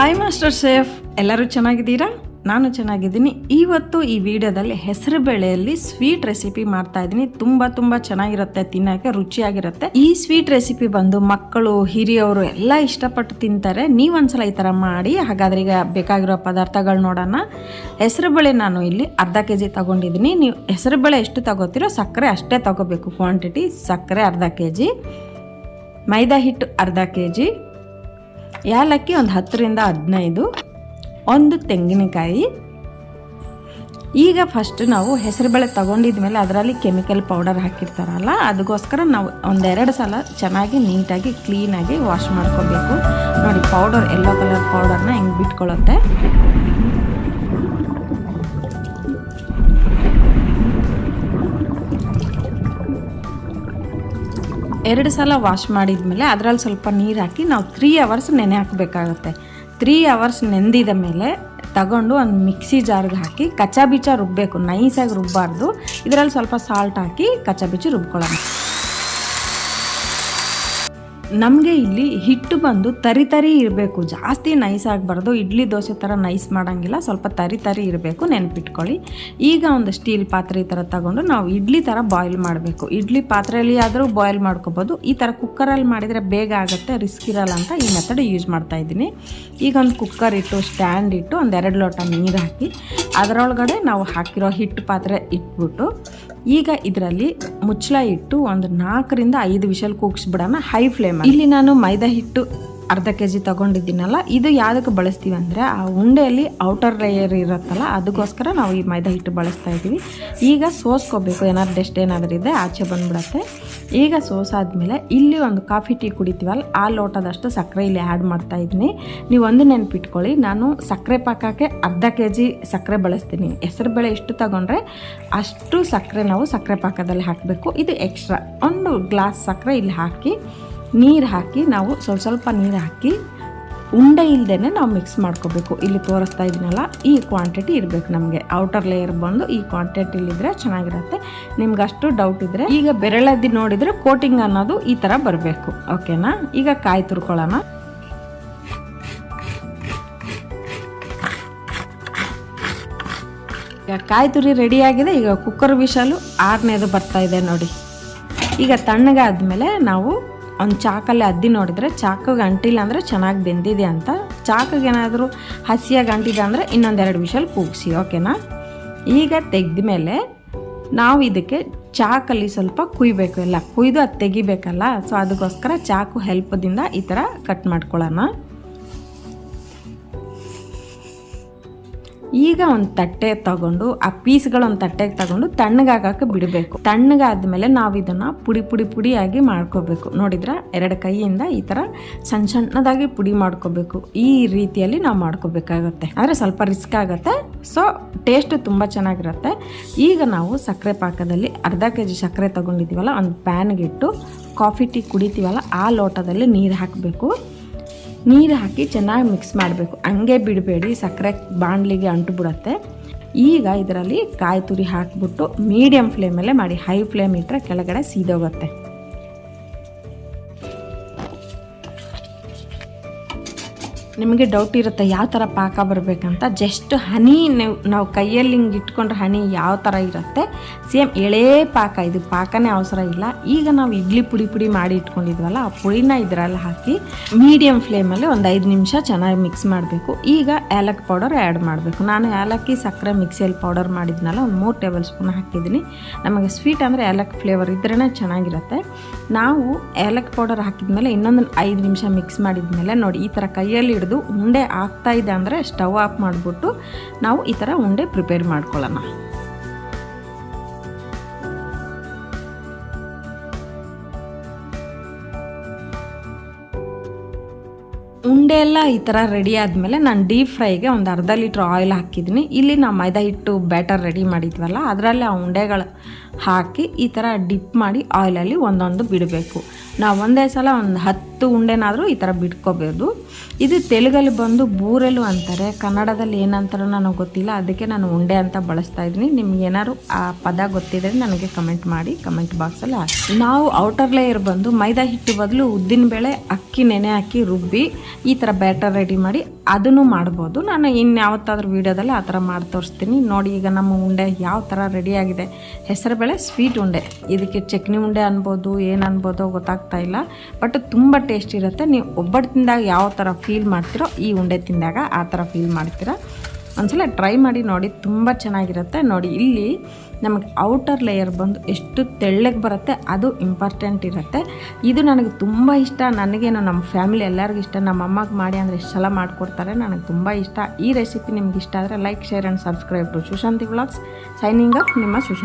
Hi master chef ಎಲ್ಲರೂ ಚೆನ್ನಾಗಿದ್ದೀರಾ? ನಾನು ಚೆನ್ನಾಗಿದ್ದೀನಿ. ಇವತ್ತು ಈ ವಿಡಿಯೋದಲ್ಲಿ ಹೆಸರು ಬೇಳೆಯಲ್ಲಿ ಸ್ವೀಟ್ ರೆಸಿಪಿ ಮಾಡ್ತಾ ಇದ್ದೀನಿ. ತುಂಬ ತುಂಬ ಚೆನ್ನಾಗಿರುತ್ತೆ, ತಿನ್ನಕ್ಕೆ ರುಚಿಯಾಗಿರುತ್ತೆ. ಈ ಸ್ವೀಟ್ ರೆಸಿಪಿ ಬಂದು ಮಕ್ಕಳು, ಹಿರಿಯವರು ಎಲ್ಲ ಇಷ್ಟಪಟ್ಟು ತಿಂತಾರೆ. ನೀವೊಂದ್ಸಲ ಈ ಥರ ಮಾಡಿ, ಹಾಗಾದ್ರೆ ಈಗ ಬೇಕಾಗಿರೋ ಪದಾರ್ಥಗಳು ನೋಡೋಣ. ಹೆಸರು ಬೇಳೆ ನಾನು ಇಲ್ಲಿ ಅರ್ಧ ಕೆ ಜಿ ತಗೊಂಡಿದ್ದೀನಿ. ನೀವು ಹೆಸರು ಬೇಳೆ ಎಷ್ಟು ತಗೋತೀರೋ ಸಕ್ಕರೆ ಅಷ್ಟೇ ತಗೋಬೇಕು. ಕ್ವಾಂಟಿಟಿ ಸಕ್ಕರೆ ಅರ್ಧ ಕೆ ಜಿ ಮೈದಾ ಹಿಟ್ಟು ಅರ್ಧ ಕೆ ಜಿ ಏಲಕ್ಕಿ ಒಂದು ಹತ್ತರಿಂದ ಹದಿನೈದು, ಒಂದು ತೆಂಗಿನಕಾಯಿ. ಈಗ ಫಸ್ಟ್ ನಾವು ಹೆಸರುಬೇಳೆ ತಗೊಂಡಿದ್ಮೇಲೆ ಅದರಲ್ಲಿ ಕೆಮಿಕಲ್ ಪೌಡರ್ ಹಾಕಿರ್ತಾರಲ್ಲ ಅದಕ್ಕೋಸ್ಕರ ನಾವು ಒಂದೆರಡು ಸಲ ಚೆನ್ನಾಗಿ ನೀಟಾಗಿ ಕ್ಲೀನಾಗಿ ವಾಶ್ ಮಾಡ್ಕೋಬೇಕು. ನೋಡಿ ಪೌಡರ್ ಎಲ್ಲೋ ಕಲರ್ ಪೌಡರ್ನ ಹಿಂಗೆ ಬಿಟ್ಕೊಳ್ಳುತ್ತೆ ಎರಡು ಸಲ ವಾಶ್ ಮಾಡಿದ್ಮೇಲೆ ಅದರಲ್ಲಿ ಸ್ವಲ್ಪ ನೀರು ಹಾಕಿ ನಾವು ತ್ರೀ ಅವರ್ಸ್ ನೆನೆ ಹಾಕಬೇಕಾಗುತ್ತೆ. ತ್ರೀ ಅವರ್ಸ್ ನೆಂದಿದ ಮೇಲೆ ತಗೊಂಡು ಒಂದು ಮಿಕ್ಸಿ ಜಾರ್ಗೆ ಹಾಕಿ ಕಚ್ಚಾ ಬೀಚ ರುಬ್ಬಬೇಕು ನೈಸಾಗಿ ರುಬ್ಬಾರ್ದು. ಇದರಲ್ಲಿ ಸ್ವಲ್ಪ ಸಾಲ್ಟ್ ಹಾಕಿ ಕಚ್ಚಾ ಬೀಚ ರುಬ್ಕೊಳ್ಳೋಣ. ನಮಗೆ ಇಲ್ಲಿ ಹಿಟ್ಟು ಬಂದು ತರಿ ತರಿ ಇರಬೇಕು. ಜಾಸ್ತಿ ನೈಸ್ ಆಗಬಾರ್ದು. ಇಡ್ಲಿ ದೋಸೆ ಥರ ನೈಸ್ ಮಾಡೋಂಗಿಲ್ಲ. ಸ್ವಲ್ಪ ತರಿ ತರಿ ಇರಬೇಕು. ನೆನಪಿಟ್ಕೊಳ್ಳಿ. ಈಗ ಒಂದು ಸ್ಟೀಲ್ ಪಾತ್ರೆ ಈ ಥರ ತಗೊಂಡು ನಾವು ಇಡ್ಲಿ ಥರ ಬಾಯ್ಲ್ ಮಾಡಬೇಕು. ಇಡ್ಲಿ ಪಾತ್ರೆಯಲ್ಲಿ ಆದರೂ ಬಾಯ್ಲ್ ಮಾಡ್ಕೋಬೋದು. ಈ ಥರ ಕುಕ್ಕರಲ್ಲಿ ಮಾಡಿದರೆ ಬೇಗ ಆಗುತ್ತೆ. ರಿಸ್ಕ್ ಇರಲ್ಲ ಅಂತ ಈ ಮೆಥಡ್ ಯೂಸ್ ಮಾಡ್ತಾ ಇದ್ದೀನಿ. ಈಗ ಒಂದು ಕುಕ್ಕರ್ ಇಟ್ಟು ಸ್ಟ್ಯಾಂಡ್ ಇಟ್ಟು ಒಂದು ಎರಡು ಲೋಟ ನೀರು ಹಾಕಿ, ಅದರೊಳಗಡೆ ನಾವು ಹಾಕಿರೋ ಹಿಟ್ಟು ಪಾತ್ರೆ ಇಟ್ಬಿಟ್ಟು ಈಗ ಇದರಲ್ಲಿ ಮುಚ್ಚಳ ಇಟ್ಟು ಒಂದು ನಾಲ್ಕರಿಂದ ಐದು ವಿಷಲ್ ಕೂಗಿಸ್ಬಿಡೋಣ ಹೈ ಫ್ಲೇಮ್ ಇಲ್ಲಿ ನಾನು ಮೈದಾ ಹಿಟ್ಟು ಅರ್ಧ ಕೆ ಜಿ ತೊಗೊಂಡಿದ್ದೀನಲ್ಲ, ಇದು ಯಾವುದಕ್ಕೆ ಬಳಸ್ತೀವಿ ಅಂದರೆ ಆ ಉಂಡೆಯಲ್ಲಿ ಔಟರ್ ಲೇಯರ್ ಇರುತ್ತಲ್ಲ, ಅದಕ್ಕೋಸ್ಕರ ನಾವು ಈ ಮೈದಾ ಹಿಟ್ಟು ಬಳಸ್ತಾ ಇದ್ದೀವಿ. ಈಗ ಸೋಸ್ಕೋಬೇಕು, ಏನಾದ್ರು ಡೆಸ್ಟ್ ಏನಾದರೂ ಇದೆ ಆಚೆ ಬಂದುಬಿಡತ್ತೆ. ಈಗ ಸೋಸಾದ್ಮೇಲೆ ಇಲ್ಲಿ ಒಂದು ಕಾಫಿ ಟೀ ಕುಡಿತೀವಲ್ಲ, ಆ ಲೋಟದಷ್ಟು ಸಕ್ಕರೆ ಇಲ್ಲಿ ಆ್ಯಡ್ ಮಾಡ್ತಾ ಇದ್ದೀನಿ. ನೀವು ಒಂದು ನೆನಪಿಟ್ಕೊಳ್ಳಿ, ನಾನು ಸಕ್ಕರೆ ಪಾಕಕ್ಕೆ ಅರ್ಧ ಕೆ ಜಿ ಸಕ್ಕರೆ ಬಳಸ್ತೀನಿ. ಹೆಸರು ಬೇಳೆ ಎಷ್ಟು ತಗೊಂಡ್ರೆ ಅಷ್ಟು ಸಕ್ಕರೆ ನಾವು ಸಕ್ಕರೆ ಪಾಕದಲ್ಲಿ ಹಾಕಬೇಕು. ಇದು ಎಕ್ಸ್ಟ್ರಾ ಒಂದು ಗ್ಲಾಸ್ ಸಕ್ಕರೆ ಇಲ್ಲಿ ಹಾಕಿ ನೀರು ಹಾಕಿ ನಾವು ಸ್ವಲ್ಪ ಸ್ವಲ್ಪ ನೀರು ಹಾಕಿ ಉಂಡೆ ಇಲ್ಲದೇ ನಾವು ಮಿಕ್ಸ್ ಮಾಡ್ಕೋಬೇಕು. ಇಲ್ಲಿ ತೋರಿಸ್ತಾ ಇದ್ದೀನಲ್ಲ ಈ ಕ್ವಾಂಟಿಟಿ ಇರಬೇಕು ನಮಗೆ. ಔಟರ್ ಲೇಯರ್ ಬಂದು ಈ ಕ್ವಾಂಟಿಟಿಲಿದ್ರೆ ಚೆನ್ನಾಗಿರುತ್ತೆ. ನಿಮ್ಗೆ ಅಷ್ಟು ಡೌಟ್ ಇದ್ದರೆ ಈಗ ಬೆರಳದ್ದು ನೋಡಿದರೆ ಕೋಟಿಂಗ್ ಅನ್ನೋದು ಈ ಥರ ಬರಬೇಕು. ಓಕೆನಾ ಈಗ ಕಾಯಿ ತುರ್ಕೊಳ್ಳೋಣ. ಈಗ ಕಾಯಿ ತುರಿ ರೆಡಿಯಾಗಿದೆ ಈಗ ಕುಕ್ಕರ್ ವಿಷಲು ಆರನೇದು ಬರ್ತಾ ಇದೆ ನೋಡಿ. ಈಗ ತಣ್ಣಗಾದ ಮೇಲೆ ನಾವು ಒಂದು ಚಾಕಲ್ಲಿ ಅದ್ದಿ ನೋಡಿದರೆ ಚಾಕಿಗೆ ಅಂಟಿಲ್ಲ ಅಂದರೆ ಚೆನ್ನಾಗಿ ಬೆಂದಿದೆ ಅಂತ. ಚಾಕಿಗೆ ಏನಾದರೂ ಹಸಿಯಾಗಿ ಅಂಟಿದೆ ಅಂದರೆ ಇನ್ನೊಂದೆರಡು ವಿಷಲ್ ಕೂಗಿಸಿ, ಓಕೆನಾ? ಈಗ ತೆಗೆದ ಮೇಲೆ ನಾವು ಇದಕ್ಕೆ ಚಾಕಲ್ಲಿ ಸ್ವಲ್ಪ ಕುಯ್ಬೇಕು ಎಲ್ಲ. ಕುಯ್ದು ಅದು ತೆಗಿಬೇಕಲ್ಲ, ಸೊ ಅದಕ್ಕೋಸ್ಕರ ಚಾಕು ಹೆಲ್ಪದಿಂದ ಈ ಥರ ಕಟ್ ಮಾಡ್ಕೊಳ್ಳೋಣ. ಈಗ ಒಂದು ತಟ್ಟೆ ತಗೊಂಡು, ಆ ಪೀಸ್ಗಳೊಂದು ತಟ್ಟೆಗೆ ತಗೊಂಡು ತಣ್ಣಗಾಗಕ್ಕೆ ಬಿಡಬೇಕು. ತಣ್ಣಗಾದ್ಮೇಲೆ ನಾವು ಇದನ್ನು ಪುಡಿ ಪುಡಿ ಪುಡಿಯಾಗಿ ಮಾಡ್ಕೋಬೇಕು. ನೋಡಿದ್ರೆ? ಎರಡು ಕೈಯಿಂದ ಈ ಥರ ಸಣ್ಣ ಸಣ್ಣದಾಗಿ ಪುಡಿ ಮಾಡ್ಕೋಬೇಕು. ಈ ರೀತಿಯಲ್ಲಿ ನಾವು ಮಾಡ್ಕೋಬೇಕಾಗತ್ತೆ. ಆದರೆ ಸ್ವಲ್ಪ ರಿಸ್ಕ್ ಆಗುತ್ತೆ. ಸೊ ಟೇಸ್ಟ್ ತುಂಬ ಚೆನ್ನಾಗಿರುತ್ತೆ. ಈಗ ನಾವು ಸಕ್ಕರೆ ಪಾಕದಲ್ಲಿ ಅರ್ಧ ಕೆ ಜಿ ಸಕ್ಕರೆ ತೊಗೊಂಡಿದ್ದೀವಲ್ಲ ಒಂದು ಪ್ಯಾನ್ಗಿಟ್ಟು ಕಾಫಿ ಟೀ ಕುಡಿತೀವಲ್ಲ, ಆ ಲೋಟದಲ್ಲಿ ನೀರು ಹಾಕಬೇಕು. ನೀರು ಹಾಕಿ ಚೆನ್ನಾಗಿ ಮಿಕ್ಸ್ ಮಾಡಬೇಕು. ಹಂಗೆ ಬಿಡಬೇಡಿ, ಸಕ್ಕರೆ ಬಾಣಲಿಗೆ ಅಂಟು ಬಿಡುತ್ತೆ. ಈಗ ಇದರಲ್ಲಿ ಕಾಯಿ ತುರಿ ಹಾಕಿಬಿಟ್ಟು ಮೀಡಿಯಮ್ ಫ್ಲೇಮಲ್ಲೇ ಮಾಡಿ. ಹೈ ಫ್ಲೇಮ್ ಇಟ್ಟರೆ ಕೆಳಗಡೆ ಸೀದೋಗುತ್ತೆ. ನಿಮಗೆ ಡೌಟ್ ಇರುತ್ತೆ ಯಾವ ಥರ ಪಾಕ ಬರಬೇಕಂತ. ಜಸ್ಟ್ ಹನಿ ನೀವು ಕೈಯಲ್ಲಿ ಹಿಂಗೆ ಇಟ್ಕೊಂಡ್ರೆ ಹನಿ ಯಾವ ಥರ ಇರುತ್ತೆ. ಸೇಮ್ ಎಳೇ ಪಾಕ, ಇದು ಪಾಕನೇ ಅವಸರ ಇಲ್ಲ. ಈಗ ನಾವು ಇಡ್ಲಿ ಪುಡಿ ಪುಡಿ ಮಾಡಿ ಇಟ್ಕೊಂಡಿದ್ವಲ್ಲ, ಆ ಪುಡಿನ ಇದರಲ್ಲಿ ಹಾಕಿ ಮೀಡಿಯಮ್ ಫ್ಲೇಮಲ್ಲಿ ಒಂದು ಐದು ನಿಮಿಷ ಚೆನ್ನಾಗಿ ಮಿಕ್ಸ್ ಮಾಡಬೇಕು. ಈಗ ಏಲಕ್ಕಿ ಪೌಡರ್ ಆ್ಯಡ್ ಮಾಡಬೇಕು. ನಾನು ಏಲಕ್ಕಿ ಸಕ್ಕರೆ ಮಿಕ್ಸಿಯಲ್ಲಿ ಪೌಡರ್ ಮಾಡಿದ್ನಲ್ಲ, ಒಂದು ಮೂರು ಟೇಬಲ್ ಸ್ಪೂನ್ ಹಾಕಿದ್ದೀನಿ. ನಮಗೆ ಸ್ವೀಟ್ ಅಂದರೆ ಏಲಕ್ಕಿ ಫ್ಲೇವರ್ ಇದ್ರೇ ಚೆನ್ನಾಗಿರುತ್ತೆ. ನಾವು ಏಲಕ್ಕಿ ಪೌಡರ್ ಹಾಕಿದ್ಮೇಲೆ ಇನ್ನೊಂದು ಐದು ನಿಮಿಷ ಮಿಕ್ಸ್ ಮಾಡಿದ್ಮೇಲೆ ನೋಡಿ, ಈ ಥರ ಕೈಯಲ್ಲಿ ಹಿಡಿದು ಉಂಡೆ ಆಗ್ತಾ ಇದೆ ಅಂದರೆ ಸ್ಟವ್ ಆಫ್ ಮಾಡಿಬಿಟ್ಟು ನಾವು ಈ ಥರ ಉಂಡೆ ಪ್ರಿಪೇರ್ ಮಾಡ್ಕೊಳ್ಳೋಣ. ಉಂಡೆ ಎಲ್ಲ ಈ ಥರ ರೆಡಿ ಆದಮೇಲೆ ನಾನು ಡೀಪ್ ಫ್ರೈಗೆ ಒಂದು ಅರ್ಧ ಲೀಟ್ರ್ ಆಯಿಲ್ ಹಾಕಿದ್ದೀನಿ. ಇಲ್ಲಿ ನಾವು ಮೈದಾ ಹಿಟ್ಟು ಬ್ಯಾಟರ್ ರೆಡಿ ಮಾಡಿದ್ವಲ್ಲ, ಅದರಲ್ಲಿ ಆ ಉಂಡೆಗಳು ಹಾಕಿ ಈ ಥರ ಡಿಪ್ ಮಾಡಿ ಆಯಿಲಲ್ಲಿ ಒಂದೊಂದು ಬಿಡಬೇಕು. ನಾವು ಒಂದೇ ಸಲ ಒಂದು ಹತ್ತು ಉಂಡೆನಾದರೂ ಈ ಥರ ಬಿಟ್ಕೋಬೋದು. ಇದು ತೆಲುಗಲ್ಲಿ ಬಂದು ಬೂರೆಲು ಅಂತಾರೆ. ಕನ್ನಡದಲ್ಲಿ ಏನಂತಾರೋ ನನಗೆ ಗೊತ್ತಿಲ್ಲ, ಅದಕ್ಕೆ ನಾನು ಉಂಡೆ ಅಂತ ಬಳಸ್ತಾ ಇದ್ದೀನಿ. ನಿಮ್ಗೆ ಏನಾದ್ರು ಆ ಪದ ಗೊತ್ತಿದ್ರೆ ನನಗೆ ಕಮೆಂಟ್ ಮಾಡಿ ಕಮೆಂಟ್ ಬಾಕ್ಸಲ್ಲಿ ಹಾಕಿ ನಾವು ಔಟರ್ ಲೇಯರ್ ಬಂದು ಮೈದಾ ಹಿಟ್ಟು ಬದಲು ಉದ್ದಿನ ಬೇಳೆ, ಅಕ್ಕಿ, ನೆನೆ ಹಾಕಿ ರುಬ್ಬಿ, ಈ ಥರ ಬ್ಯಾಟರ್ ರೆಡಿ ಮಾಡಿ ಅದನ್ನು ಮಾಡ್ಬೋದು. ನಾನು ಇನ್ಯಾವತ್ತಾದ್ರೂ ವೀಡಿಯೋದಲ್ಲಿ ಆ ಥರ ಮಾಡಿ ತೋರಿಸ್ತೀನಿ. ನೋಡಿ ಈಗ ನಮ್ಮ ಉಂಡೆ ಯಾವ ಥರ ರೆಡಿಯಾಗಿದೆ ಹೆಸರುಬೇಳೆ ಸ್ವೀಟ್ ಉಂಡೆ. ಇದಕ್ಕೆ ಚಟ್ನಿ ಉಂಡೆ ಅನ್ಬೋದು, ಏನು ಅನ್ಬೋದು ಗೊತ್ತಾಗ್ತಾ ಇಲ್ಲ. ಬಟ್ ತುಂಬ ಟೇಸ್ಟ್ ಇರುತ್ತೆ. ನೀವು ಒಬ್ಬಟ್ಟು ತಿಂದಾಗ ಯಾವ ಥರ ಫೀಲ್ ಮಾಡ್ತೀರೋ ಈ ಉಂಡೆ ತಿಂದಾಗ ಆ ಥರ ಫೀಲ್ ಮಾಡ್ತೀರಾ. ಒಂದ್ಸಲ ಟ್ರೈ ಮಾಡಿ ನೋಡಿ, ತುಂಬ ಚೆನ್ನಾಗಿರುತ್ತೆ. ನೋಡಿ, ಇಲ್ಲಿ ನಮಗೆ ಔಟರ್ ಲೇಯರ್ ಬಂದು ಎಷ್ಟು ತೆಳ್ಳಗೆ ಬರುತ್ತೆ, ಅದು ಇಂಪಾರ್ಟೆಂಟ್ ಇರುತ್ತೆ. ಇದು ನನಗೆ ತುಂಬ ಇಷ್ಟ. ನನಗೇನು ನಮ್ಮ ಫ್ಯಾಮಿಲಿ ಎಲ್ಲರಿಗೂ ಇಷ್ಟ. ನಮ್ಮ ಅಮ್ಮಗೆ ಮಾಡಿ ಅಂದರೆ ಎಷ್ಟು ಸಲ ಮಾಡಿಕೊಡ್ತಾರೆ, ನನಗೆ ತುಂಬ ಇಷ್ಟ. ಈ ರೆಸಿಪಿ ನಿಮ್ಗೆ ಇಷ್ಟ ಆದರೆ like share and subscribe to Sushanti vlogs signing up ನಿಮ್ಮ ಸುಶಾಂತ್